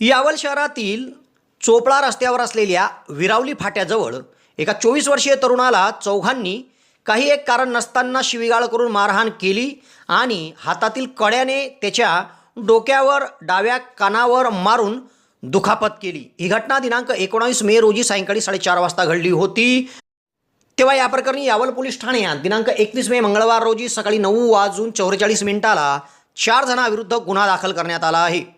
यावल शहरातील चोपळा रस्त्यावर असलेल्या विरावली फाट्याजवळ एका चोवीस वर्षीय तरुणाला चौघांनी काही एक कारण नसताना शिवीगाळ करून मारहाण केली आणि हातातील कड्याने त्याच्या डोक्यावर डाव्या कानावर मारून दुखापत केली. ही घटना दिनांक एकोणावीस मे रोजी सायंकाळी साडेचार वाजता घडली होती. तेव्हा या प्रकरणी यावल पोलीस ठाण्यात दिनांक एकवीस मे मंगळवार रोजी सकाळी नऊ वाजून चौवेचाळीस मिनिटाला चार जणांविरुद्ध गुन्हा दाखल करण्यात आला आहे.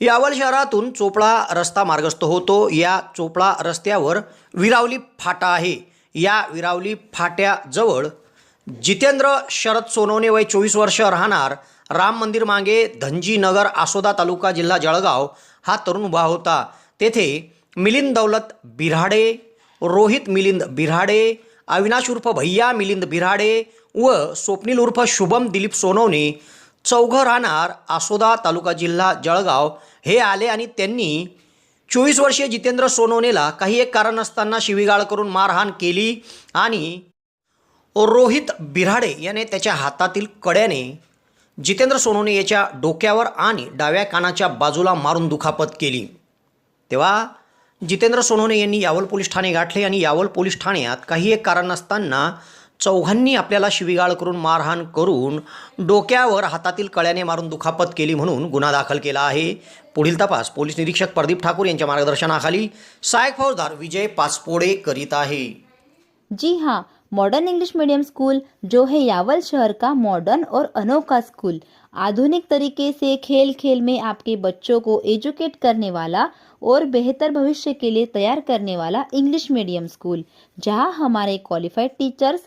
यावल शहरातून चोपळा रस्ता मार्गस्थ होतो. या चोपळा रस्त्यावर विरावली फाटा आहे. या विरावली फाट्याजवळ जितेंद्र शरद सोनवणे वय चोवीस वर्ष राहणार राम मंदिर मागे धनजी नगर आसोदा तालुका जिल्हा जळगाव हा तरुण उभा होता. तेथे मिलिंद दौलत बिराडे रोहित मिलिंद बिराडे अविनाश उर्फ भैया मिलिंद बिराडे व स्वप्नील उर्फ शुभम दिलीप सोनवणे चौघं राहणार आसोदा तालुका जिल्हा जळगाव. हे आले आणि त्यांनी चोवीस वर्षीय जितेंद्र सोनवणेला काही एक कारण नसताना शिवीगाळ करून मारहाण केली आणि रोहित बिराडे याने त्याच्या हातातील कड्याने जितेंद्र सोनवणे याच्या डोक्यावर आणि डाव्या कानाच्या बाजूला मारून दुखापत केली. तेव्हा जितेंद्र सोनवणे यांनी यावल पोलीस ठाणे गाठले आणि यावल पोलीस ठाण्यात काही एक कारण नसताना चौघांनी आपल्याला शिवीगाळ करून मारहाण करून डोक्यावर हातातील कळ्याने मारून दुखापत केली म्हणून गुन्हा दाखल केला आहे. पुढील तपास पोलीस निरीक्षक प्रदीप ठाकूर यांच्या मार्गदर्शनाखाली सहायक फौजदार विजय पाचपोडे करीत आहे. जी हाँ मॉडर्न इंग्लिश मीडियम स्कूल जो है यावल शहर का मॉडर्न और अनोखा स्कूल आधुनिक तरीके से खेल खेल में आपके बच्चों को एजुकेट करने वाला और बेहतर भविष्य के लिए तैयार करने वाला इंग्लिश मीडियम स्कूल जहां हमारे क्वालिफाइड टीचर्स